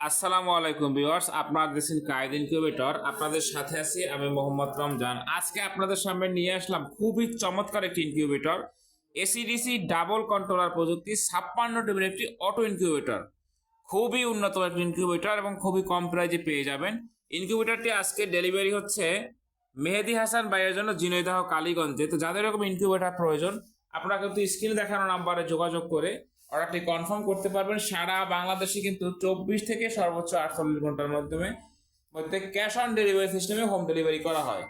আসসালামু আলাইকুম ভিউয়ার্স, আপনারা দেখছেন কায়েদ ইনকিউবেটর আপনাদের সাথে আছি আমি মোহাম্মদ রমজান। আজকে আপনাদের সামনে নিয়ে আসলাম খুবই চমৎকার একটি ইনকিউবেটর এসিডিসি ডাবল কন্ট্রোলার প্রযুক্তি, ছাপ্পান্ন টিমের একটি অটো ইনকিউবেটর খুবই উন্নত একটি ইনকিউবেটর এবং খুবই কম প্রাইজে পেয়ে যাবেন। ইনকিউবেটরটি আজকে ডেলিভারি হচ্ছে মেহেদি হাসান ভাইয়ের জন্য জিনৈদাহ কালীগঞ্জে। তো যাদের এরকম ইনকিউবেটর প্রয়োজন, আপনারা কিন্তু স্ক্রিনে দেখানো নাম্বারে যোগাযোগ করে অর্ডারটি কনফার্ম করতে পারবেন, সারা বাংলাদেশে কিন্তু চব্বিশ থেকে সর্বোচ্চ আটচল্লিশ ঘণ্টার মাধ্যমে মধ্যে ক্যাশ অন ডেলিভারি সিস্টেমে হোম ডেলিভারি করা হয়।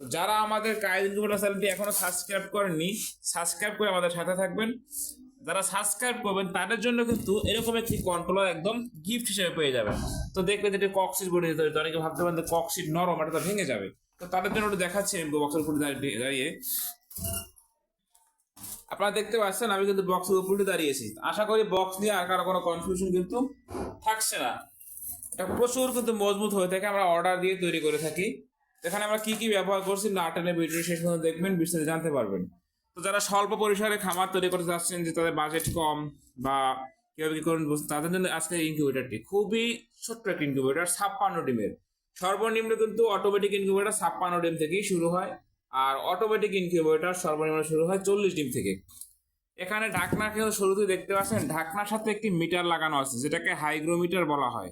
তো যারা আমাদের কায়েদ ইনকিউবেটর চ্যানেলটি এখনও সাবস্ক্রাইব করেননি সাবস্ক্রাইব করে আমাদের সাথে থাকবেন। যারা সাবস্ক্রাইব করবেন, তাদের জন্য কিন্তু এরকম একটি কন্ট্রোলার একদম গিফট হিসেবে পেয়ে যাবেন। তো দেখবেন যেটি কক্সিট বডি দিতে হবে অনেকে ভাবতে পারেন যে কক্সিট নরম, এটা তো ভেঙে যাবে। তো তাদের জন্য ওটা দেখাচ্ছি, আমি বক্সের দাঁড়িয়ে দাঁড়িয়ে। আপনারা দেখতে পাচ্ছেন, আমি কিন্তু বক্সের উপরে দাঁড়িয়েছি আশা করি বক্স নিয়ে আর কারও কোনো কনফিউশন কিন্তু থাকছে না। এটা প্রচুর কিন্তু মজবুত হয়ে থাকে, আমরা অর্ডার দিয়ে তৈরি করে থাকি। এখানে আমরা কি কি ব্যবহার করছি, না টেনে ভিডিও শেষ পর্যন্ত দেখবেন, বিস্তারিত জানতে পারবেন। তো যারা স্বল্প পরিসরে খামার তৈরি করতে চাচ্ছেন যে তাদের বাজেট কম বা কীভাবে কি করুন তাদের জন্য আজকে ইনকিউবেটারটি খুবই ছোট্ট একটা ইনকিউবেটার ছাপ্পান্ন ডিমের। সর্বনিম্ন কিন্তু অটোমেটিক ইনকিউবেটার ছাপ্পান্ন ডিম থেকেই শুরু হয়। আর অটোমেটিক ইনকিউবেটার সর্বনিম্ন শুরু হয় চল্লিশ ডিম থেকে। এখানে ঢাকনা কিন্তু শুরুতে দেখতে পাচ্ছেন, ঢাকনার সাথে একটি মিটার লাগানো আছে, যেটাকে হাইগ্রোমিটার বলা হয়।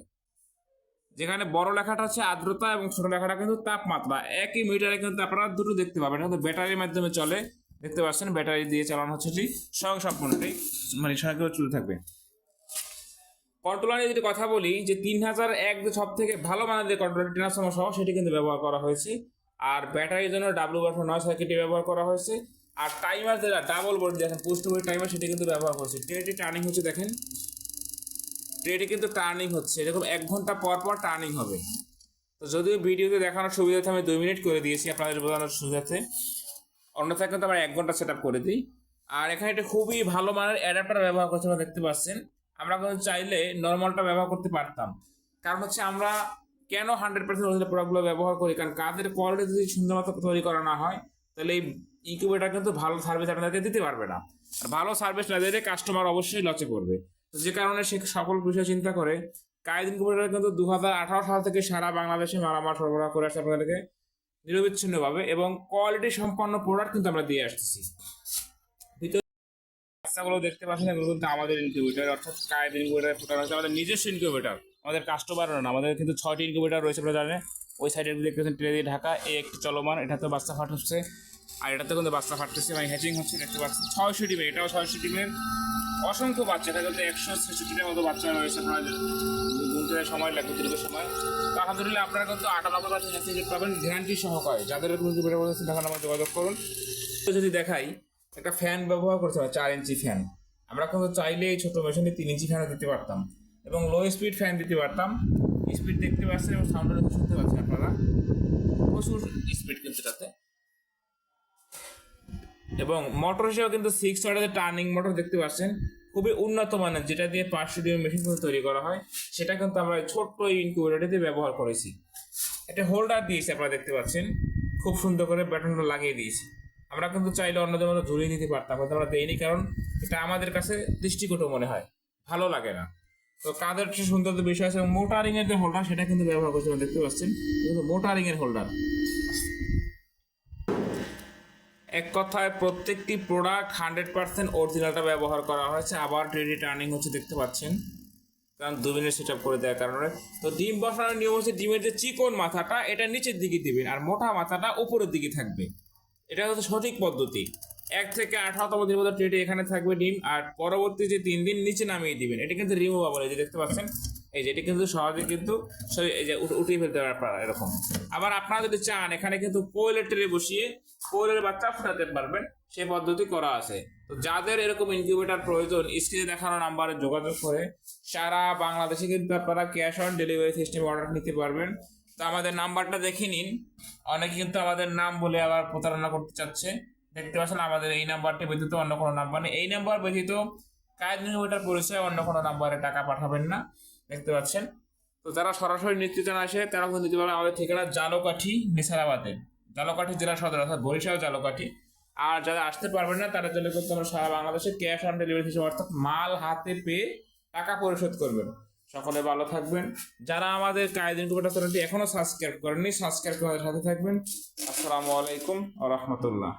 যেখানে বড় লেখাটা হচ্ছে আর্দ্রতা এবং ছোট লেখাটা কিন্তু তাপমাত্রা। একই মিটারে কিন্তু আপনারা দুটো দেখতে পাবেন কিন্তু ব্যাটারির মাধ্যমে চলে। দেখতে পাচ্ছেন, ব্যাটারি দিয়ে চালানো হচ্ছে এটি স্বয়ং সম্পূর্ণটাই মানে সঙ্গে চলে থাকবে। কন্ট্রোলার নিয়ে যদি কথা বলি, যে তিন হাজার এক সব থেকে ভালো মানের যে কন্ট্রোলার ট্রান্সফর্মার সহ সেটি কিন্তু ব্যবহার করা হয়েছে। আর ব্যাটারির জন্য ডাব্লু বারফো নয় সার্কিটটি ব্যবহার করা হয়েছে। আর টাইমার যেটা ডাবল বোর্ড দেখেন পোস্ট বোর্ড টাইমার সেটি কিন্তু ব্যবহার করছে। ট্রেটি টার্নিং হচ্ছে, দেখেন। ট্রেটি কিন্তু টার্নিং হচ্ছে। এরকম এক ঘণ্টা পর পর টার্নিং হবে। তো যদিও ভিডিওতে দেখানোর সুবিধাতে আমি দুই মিনিট করে দিয়েছি আপনাদের বোঝানোর সুবিধাতে। অন্যথায় কিন্তু আমরা এক ঘণ্টা সেট করে দিই। আর এখানে একটা খুবই ভালো মানের অ্যাডাপ্টার ব্যবহার করছে আমরা দেখতে পাচ্ছেন। আমরা কিন্তু চাইলে নর্মালটা ব্যবহার করতে পারতাম। কারণ হচ্ছে আমরা কেন হান্ড্রেড পার্সেন্ট অরিজিনাল প্রোডাক্টগুলো ব্যবহার করি? কারণ কাজের কোয়ালিটি যদি সুন্দর মতো তৈরি করা না হয়, তাহলে এই ইনকিউবেটার কিন্তু ভালো সার্ভিস আপনাদেরকে দিতে পারবে না। আর ভালো সার্ভিস না দিলে কাস্টমার অবশ্যই লচে পড়বে। তো যে কারণে সে সকল বিষয় চিন্তা করে, কায়েদ ইনকিউবেটার কিন্তু দু হাজার আঠারো সাল থেকে সারা বাংলাদেশে মালামাল সরবরাহ করে আসছে আপনাদেরকে নিরবিচ্ছিন্নভাবে এবং কোয়ালিটি সম্পন্ন প্রোডাক্ট কিন্তু আমরা দিয়ে আসতেছি। বাচ্চাগুলো দেখতে পাচ্ছেন, এগুলো কিন্তু আমাদের ইনকিউবেটার অর্থাৎ কায়েদ ইনকিউবেটার ফুটানো হচ্ছে আমাদের নিজস্ব ইনকিউবেটার আমাদের কাস্টমার না, আমাদের কিন্তু ছয়টি ইনকিউবেটার রয়েছে আপনারা জানেন। ওই সাইডে দেখতে পাচ্ছেন ট্রে দিয়ে ঢাকা এই একটি চলমান এটাতে বাচ্চা ফাট হচ্ছে, আর এটাতে কিন্তু বাচ্চা ফাটতেছে মানে হ্যাচিং হচ্ছে, দেখতে পাচ্ছেন, ছয়শো ডিমের এটাও ছয়শো ডিমের অসংখ্য বাচ্চা এটা কিন্তু একশো ছেষট্টিটার মতো বাচ্চা রয়েছে গুনতে সময় লাগবে দীর্ঘ সময়। তো আলহামদুলিল্লাহ আপনারা কিন্তু আটানব্বই পার্সেন্ট হ্যাচিং পাবেন গ্যারান্টি সহকারে। যাদের ইনকিউবেটার বলছে তখন আমার যোগাযোগ করুন। যদি দেখাই একটা ফ্যান ব্যবহার করতে হয় চার ইঞ্চি ফ্যান আমরা কিন্তু চাইলে এই ছোটো মেশিনে তিন ইঞ্চি ফ্যানও দিতে পারতাম। এবং লো স্পিড ফ্যান দিতে পারতাম। স্পিড দেখতে পাচ্ছেন এবং সাউন্ডটা শুনতে পাচ্ছেন আপনারা। প্রচুর স্পিড কিন্তু এটাতে। এবং মোটর হিসেবে কিন্তু সিক্স ওয়ার্ডের টার্নিং মোটর দেখতে পাচ্ছেন। খুবই উন্নত মানের, যেটা দিয়ে পাঁচশো ডিএম মেশিন তৈরি করা হয়। সেটা কিন্তু আমরা ছোট্ট ইনকিউবেটারটিতে ব্যবহার করেছি। একটা হোল্ডার দিয়েছি আপনারা দেখতে পাচ্ছেন। খুব সুন্দর করে ব্যাটনটা লাগিয়ে দিয়েছি। আমরা কিন্তু চাইলে অন্যদের মতো ঝুলিয়ে দিতে পারতাম কিন্তু আমরা দেইনি, কারণ এটা আমাদের কাছে দৃষ্টিকটু মনে হয়। ভালো লাগে না। তো কাদের সে সুন্দর বিষয় আছে মোটারিং এর যে হোল্ডার সেটা কিন্তু ব্যবহার করছি, আপনারা দেখতে পাচ্ছেন। কিন্তু মোটারিং এর হোল্ডার এক কথায় প্রত্যেকটি প্রোডাক্ট হান্ড্রেড পার্সেন্ট অরিজিনালটা ব্যবহার করা হয়েছে। আবার ট্রেডি টার্নিং হচ্ছে, দেখতে পাচ্ছেন। কারণ দু মিনিট সেট আপ করে দেওয়ার কারণে। তো ডিম বসানোর নিয়ম হচ্ছে, ডিমের যে চিকন মাথাটা, এটা নিচের দিকে দিবেন, আর মোটা মাথাটা উপরের দিকে থাকবে। এটা হচ্ছে সঠিক পদ্ধতি। এক থেকে আঠারোতম দিন মতো ট্রেটে এখানে থাকবে ডিম, আর পরবর্তী যে তিন দিন নিচে নামিয়ে দিবেন, এটা কিন্তু রিমুভেবল এই যে দেখতে পাচ্ছেন? এই যে এটা কিন্তু সহজে কিন্তু এই যে উঠিয়ে ফেলতে পারে এরকম। আবার আপনারা যদি চান, এখানে কিন্তু কোয়েলের ট্রে বসিয়ে কোয়েলের বাচ্চা ফোটাতে পারবেন সেই পদ্ধতি করা আছে। তো যাদের এরকম ইনকিউবেটার প্রয়োজন স্ক্রিনে দেখানো নাম্বারে যোগাযোগ করে, সারা বাংলাদেশে কিন্তু আপনারা ক্যাশ অন ডেলিভারি সিস্টেমে অর্ডার নিতে পারবেন। তো আমাদের নাম্বারটা দেখে নিন। অনেকে কিন্তু আমাদের নাম বলে আবার প্রতারণা করতে চাচ্ছে। দেখতে পাচ্ছেন আমাদের এই নাম্বারটি ব্যতীত অন্য কোনো নাম্বার নেই। এই নাম্বার ব্যতীত কাজ ইনকিউবেটার পরিচয় অন্য কোনো নাম্বারে টাকা পাঠাবেন না। দেখতে পাচ্ছেন? তো যারা সরাসরি নিতে আসে তারা কিন্তু নিতে পারবেন আমাদের ঠিকানা জালোকাঠি, নিসারাবাদে। জালোকাঠি জেলা সদর, অর্থাৎ বরিশাল জালোকাঠি। আর যারা আসতে পারবেন না তারা জন্য কিন্তু আমরা সারা বাংলাদেশে ক্যাশ অন ডেলিভারি হিসেবে, অর্থাৎ মাল হাতে পেয়ে টাকা পরিশোধ করবেন। সকলে ভালো থাকবেন। যারা আমাদের কায়দিন কুপাটা চ্যানেলটি এখনও সাবস্ক্রাইব করেননি সাবস্ক্রাইব করে সাথে থাকবেন। আসসালামু আলাইকুম আ রাহমাতুল্লাহ।